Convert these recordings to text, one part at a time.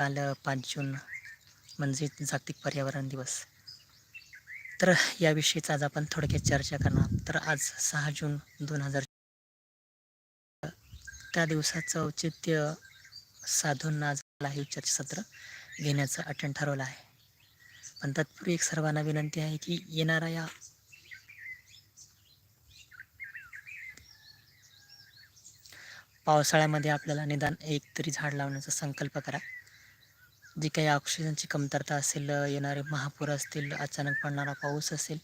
काल पाच जून म्हणजे जागतिक पर्यावरण दिवस. तर याविषयीच आज आपण थोडक्यात चर्चा करणार तर आज सहा जून दोन हजार त्या दिवसाचं औचित्य साधून आज लाईव्ह चर्चासत्र घेण्याचं अटेंड ठरवलं आहे. पण तत्पूर्वी एक सर्वांना विनंती आहे की येणाऱ्या या पावसाळ्यामध्ये आपल्याला निदान एक तरी झाड लावण्याचा संकल्प करा. जी काही ऑक्सिजनची कमतरता असेल येणारे महापूर असतील अचानक पडणारा पाऊस असेल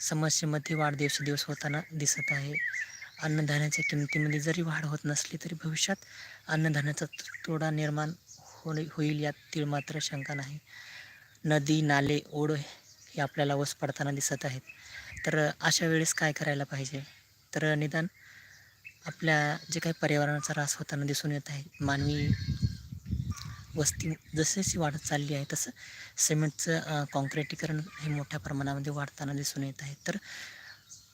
समस्येमध्ये वाढ दिवसेदिवस होताना दिसत आहे. अन्नधान्याच्या किमतीमध्ये जरी वाढ होत नसली तरी भविष्यात अन्नधान्याचा तोडा निर्माण होणे होईल यात तीळ मात्र शंका नाही. नदी नाले ओढ हे आपल्याला ओस पडताना दिसत आहेत. तर अशा वेळेस काय करायला पाहिजे? तर निदान आपल्या जे काही पर्यावरणाचा ऱ्हास होताना दिसून येत आहे. मानवी वस्ती जशी जशी वाढत चालली आहे तसं सिमेंटचं कॉन्क्रिटीकरण हे मोठ्या प्रमाणामध्ये वाढताना दिसून येत आहे. तर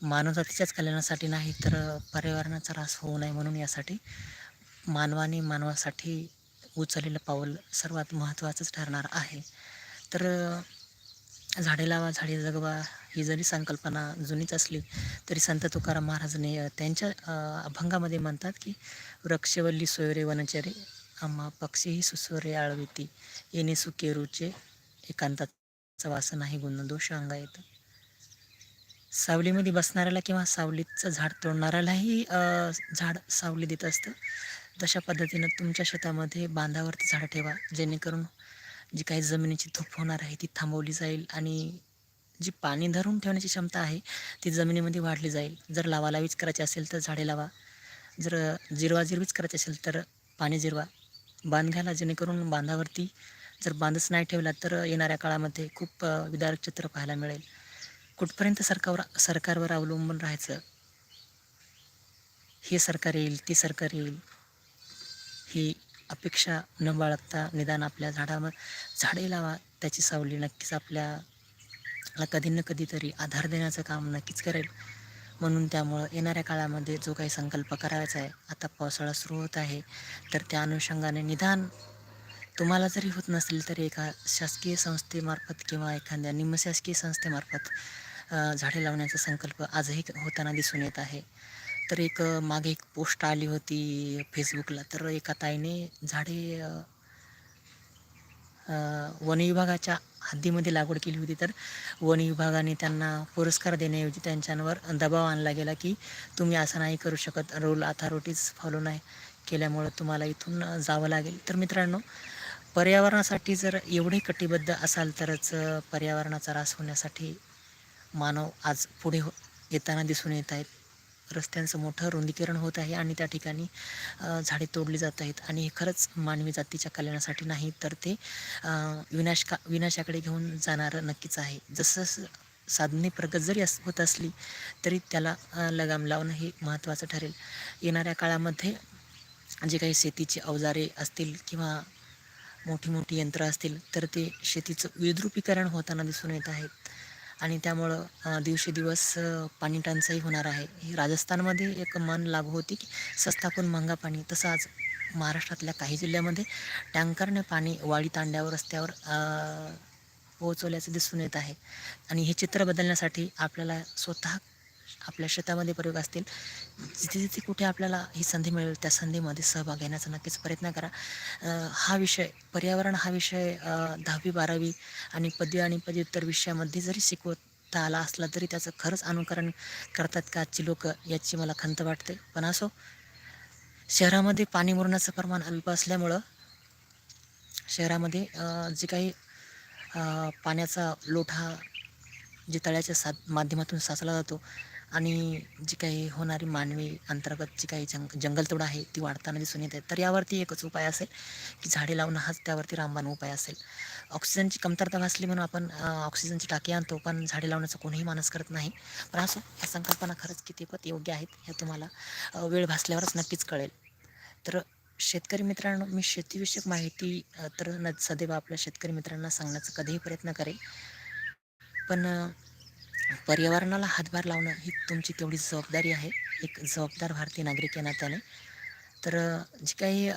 मानवजातीच्याच कल्याणासाठी नाही तर पर्यावरणाचा ऱ्हास होऊ नये म्हणून यासाठी मानवाने मानवासाठी उचललेलं पाऊल सर्वात महत्त्वाचंच ठरणार आहे. तर झाडे लावा झाडे जगवा ही जरी संकल्पना जुनीच असली तरी संत तुकाराम महाराजांनी त्यांच्या अभंगामध्ये म्हणतात की वृक्षवल्ली सोयरे वनचरे आम्हा पक्षीही सुस्वरे आळविती. येणे सुकेरूचे एकांताचा वासन आहे गुण दोष अंगा येतं. सावलीमध्ये बसणाऱ्याला किंवा सावलीचं झाड तोडणाऱ्यालाही झाड सावली देत असतं. तशा पद्धतीनं तुमच्या शेतामध्ये बांधावरती झाडं ठेवा. जेणेकरून जी काही जमिनीची धूप होणार आहे ती थांबवली जाईल आणि जी पाणी धरून ठेवण्याची क्षमता आहे ती जमिनीमध्ये वाढली जाईल. जर लावालावीच करायची असेल तर झाडे लावा. जर जिरवा जिरवीच करायची असेल तर पाणी जिरवा. बांध घ्यायला जेणेकरून बांधावरती जर बांधच नाही ठेवला तर येणाऱ्या काळामध्ये खूप विदारक चित्र पाहायला मिळेल. कुठपर्यंत सरकारवर सरकारवर अवलंबून राहायचं? हे सरकार येईल ते सरकार येईल. ही अपेक्षा न बाळगता निदान आपल्या झाडावर झाडे लावा त्याची सावली नक्कीच आपल्याला कधी न कधीतरी आधार देण्याचं काम नक्कीच करेल. म्हणून त्यामुळं येणाऱ्या काळामध्ये जो काही संकल्प करायचा आहे आता पावसाळा सुरू होत आहे तर त्या अनुषंगाने निदान तुम्हाला जरी होत नसेल तरी एका शासकीय संस्थेमार्फत किंवा एखाद्या निमशासकीय संस्थेमार्फत झाडे लावण्याचा संकल्प आजही होताना दिसून येत आहे. तर एक मागे एक पोस्ट आली होती फेसबुकला तर एका ताईने झाडे वन विभागाच्या हद्दीमध्ये लागवड केली होती. तर वन विभागाने त्यांना पुरस्कार देण्याऐवजी त्यांच्यावर दबाव आणला गेला की तुम्ही असं नाही करू शकत. रूल अथॉरिटीज फॉलो नाही केल्यामुळं तुम्हाला इथून जावं लागेल. तर मित्रांनो पर्यावरणासाठी जर एवढे कटिबद्ध असाल तरच पर्यावरणाचा ऱ्हास होण्यासाठी मानव आज पुढे हो येताना दिसून येत आहेत. रस्त्यांचं मोठं रुंदीकरण होत आहे आणि त्या ठिकाणी झाडे तोडली जात आहेत. आणि हे खरंच मानवी जातीच्या कल्याणासाठी नाही तर ते विनाश का विनाशाकडे घेऊन जाणारं नक्कीच आहे. जसं साधने प्रगत जरी अस होत असली तरी त्याला लगाम लावणं हे महत्त्वाचं ठरेल. येणाऱ्या काळामध्ये जे काही शेतीची अवजारे असतील किंवा मोठी मोठी यंत्र असतील तर ते शेतीचं विद्रुपीकरण होताना दिसून येत आहेत. आणि त्यामुळं दिवसेदिवस पाणी टंचाई होणार आहे. ही राजस्थानमध्ये एक मन लागू होती की सस्ताकून मंगा पाणी. तसं आज महाराष्ट्रातल्या काही जिल्ह्यामध्ये टँकरने पाणी वाळी तांड्यावर रस्त्यावर पोहोचवल्याचं दिसून येत आहे. आणि हे चित्र बदलण्यासाठी आपल्याला स्वतः आपल्या शेतामध्ये प्रयोग असतील जिथे जिथे कुठे आपल्याला ही संधी मिळेल त्या संधीमध्ये सहभाग घेण्याचा नक्कीच प्रयत्न करा. हा विषय पर्यावरण हा विषय दहावी बारावी आणि पदवी आणि पदव्युत्तर विषयामध्ये जरी शिकवता आला असला तरी त्याचं खरंच अनुकरण करतात का आजची लोक याची मला खंत वाटते. पण असो शहरामध्ये पाणी मुरण्याचं प्रमाण अल्प असल्यामुळं शहरामध्ये जे काही पाण्याचा लोट हा जे तळ्याच्या सा माध्यमातून साचला जातो आणि जी काही होणारी मानवी अंतर्गत जी काही जंग जंगलतोड आहे ती वाढताना दिसून येत. आहे तर यावरती एकच उपाय असेल की झाडे लावणं हाच त्यावरती रामबाण उपाय असेल. ऑक्सिजनची कमतरता भासली म्हणून आपण ऑक्सिजनची टाकी आणतो पण झाडे लावण्याचा कोणीही मानस करत नाही. पण असो या संकल्पना खरंच कितीपत योग्य आहेत हे तुम्हाला वेळ भासल्यावरच नक्कीच कळेल. तर शेतकरी मित्रांनो मी शेतीविषयक माहिती तर न सदैव आपल्या शेतकरी मित्रांना सांगण्याचा कधीही प्रयत्न करेल पण पर्यावरणाला हातभार लावणं ही तुमची तेवढी जबाबदारी आहे. एक जबाबदार भारतीय नागरिक या नात्याने तर जी काही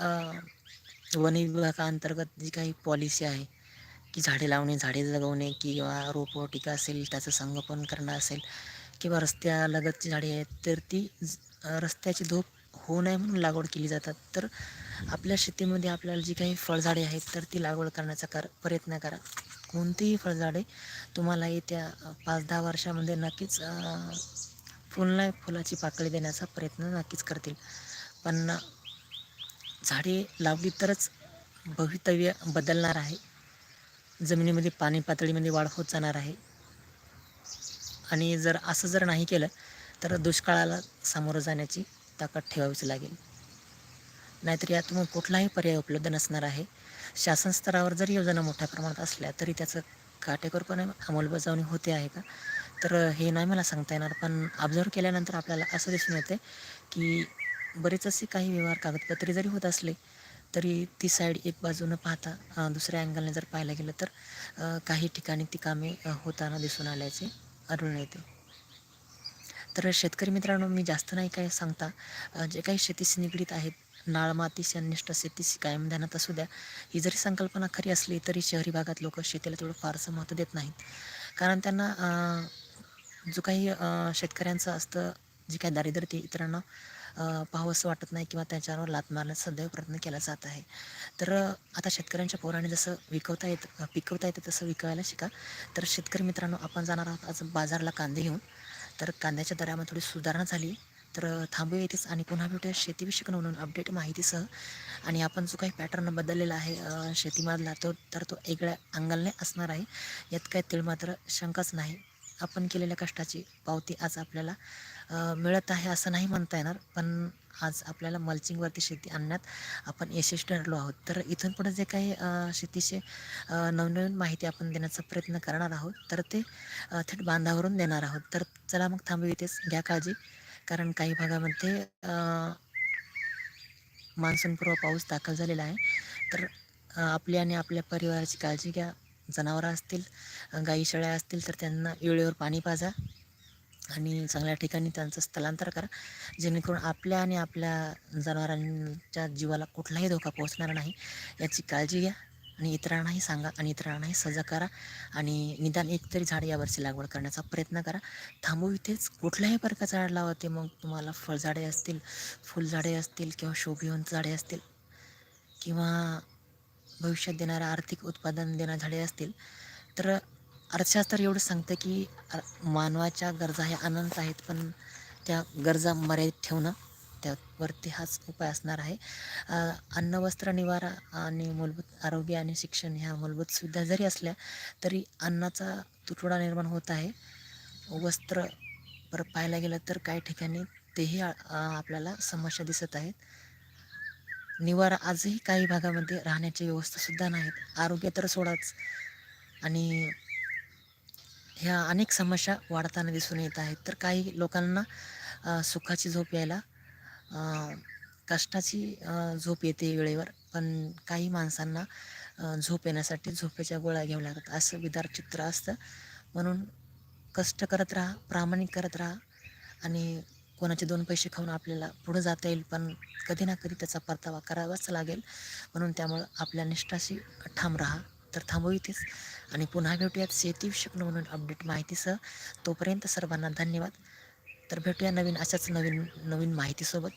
वन विभागाअंतर्गत जी काही पॉलिसी आहे की झाडे लावणे झाडे जगवणे किंवा रोपवाटिका असेल त्याचं संगोपन करणं असेल किंवा रस्त्यालगतची झाडे आहेत तर ती ज- रस्त्याची धूप होऊ नये म्हणून लागवड केली जातात. तर आपल्या शेतीमध्ये आपल्याला जी काही फळझाडे आहेत तर ती लागवड करण्याचा कर प्रयत्न करा. कोणतीही फळझाडे तुम्हाला येत्या पाच दहा वर्षामध्ये नक्कीच अ, फुल नाही फुलाची पाकळी देण्याचा प्रयत्न नक्कीच करतील. पण झाडे लावली तरच भवितव्य बदलणार आहे. जमिनीमध्ये पाणी पातळीमध्ये वाढ होत जाणार आहे. आणि जर असं जर नाही केलं तर दुष्काळाला सामोरं जाण्याची ताकद ठेवावीच लागेल. नाहीतर यातून कुठलाही पर्याय उपलब्ध नसणार आहे. शासन स्तरावर जरी योजना मोठ्या प्रमाणात असल्या तरी त्याचं काटेकोरपणे अंमलबजावणी होते आहे का? तर हे नाही मला सांगता येणार पण ऑब्झर्व केल्यानंतर आपल्याला असं दिसून येते की बरेच असे काही व्यवहार कागदपत्रे जरी होत असले तरी ती साईड एक बाजूनं पाहता दुसऱ्या अँगलने जर पाहायला गेलं तर काही ठिकाणी ती कामे होताना दिसून आल्याचे आढळून येते. तर शेतकरी मित्रांनो मी जास्त नाही काय सांगता जे काही शेतीशी निगडीत आहेत नाळ माती संनिष्ठ शेतीशी कायम ध्यानात असू द्या. ही जरी संकल्पना खरी असली तरी शहरी भागात लोक शेतीला तेवढं फारसं महत्त्व देत नाहीत. कारण त्यांना जो काही शेतकऱ्यांचं असतं जे काही दारिद्र्य ते इतरांना पाहावंसं वाटत नाही किंवा त्याच्यावर लात मारण्याचा सदैव प्रयत्न केला जात आहे. तर आता शेतकऱ्यांच्या पोराने जसं विकवता येत पिकवता येतं तसं विकायला शिका. तर शेतकरी मित्रांनो आपण जाणार आहोत आज बाजारला कांदे घेऊन. तर कांद्याच्या दरामध्ये थोडी सुधारणा झाली. तर थांबूया इथेच आणि पुन्हा भेटूया शेतीविषयक नवनवीन अपडेट माहितीसह. आणि आपण जो काही पॅटर्न बदललेला आहे शेतीमधला तो तर तो वेगळ्या अंगालने असणार आहे. यात काय तिळ मात्र शंकाच नाही. आपण केलेल्या कष्टाची पावती आज आपल्याला मिळत आहे असं नाही म्हणता येणार. पण आज आपल्याला मल्चिंगवरती शेती आणण्यात आपण यशस्वी ठरलो आहोत. तर इथून पुढे जे काही शेतीचे नवनवीन माहिती आपण देण्याचा प्रयत्न करणार आहोत तर ते थेट बांधावरून देणार आहोत. तर चला मग थांबू इथेच. घ्या काळजी. कारण काही भागामध्ये मान्सूनपूर्व पाऊस दाखल झालेला आहे. तर आपली आणि आपल्या परिवाराची काळजी घ्या. जनावरं असतील गाई शेळ्या असतील तर त्यांना वेळेवर पाणी पाजा आणि चांगल्या ठिकाणी त्यांचं स्थलांतर करा. जेणेकरून आपल्या आणि आपल्या जनावरांच्या जीवाला कुठलाही धोका पोहोचणार नाही. याची काळजी घ्या. आणि इतरांनाही सांगा आणि इतरांनाही सजग करा आणि निदान एक तरी झाड यावर्षी लागवड करण्याचा प्रयत्न करा. थांबू इथेच. कुठल्याही प्रकारचं झाड लावा ते मग तुम्हाला फळझाडे असतील फुलझाडे असतील किंवा शोभिवंत झाडे असतील किंवा भविष्यात देणारं आर्थिक उत्पादन देणारे झाडे असतील. तर अर्थशास्त्र एवढं सांगतं की मानवाच्या गरजा ह्या अनंत आहेत पण त्या गरजा मर्यादित ठेवणं वरती हाच उपाय असणार आहे. अन्न वस्त्र निवारा आणि मूलभूत आरोग्य आणि शिक्षण ह्या मूलभूत सुविधा जरी असल्या तरी अन्नाचा तुटवडा निर्माण होत आहे. वस्त्र पर पाहायला गेलं तर काही ठिकाणी तेही आपल्याला समस्या दिसत आहेत. निवारा आजही काही भागामध्ये राहण्याची व्यवस्थासुद्धा नाहीत. आरोग्य तर सोडाच. आणि ह्या अनेक समस्या वाढताना दिसून येत आहेत. तर काही लोकांना सुखाची झोप यायला कष्टाची झोप येते वेळेवर पण काही माणसांना झोप येण्यासाठी झोपेच्या गोळ्या घ्याव्या लागतात. असं विदार चित्र असतं. म्हणून कष्ट करत राहा प्रामाणिक करत राहा आणि कोणाचे दोन पैसे खाऊन आपल्याला पुढं जाता येईल पण कधी ना कधी त्याचा परतावा करावाच लागेल. म्हणून त्यामुळं आपल्या निष्ठाशी ठाम राहा. तर थांबू इथेच आणि पुन्हा भेटूयात. शेतीविषयक म्हणून अपडेट माहितीसह. तोपर्यंत सर्वांना धन्यवाद. तर भेटूया नवीन अशाच नवीन नवीन माहितीसोबत.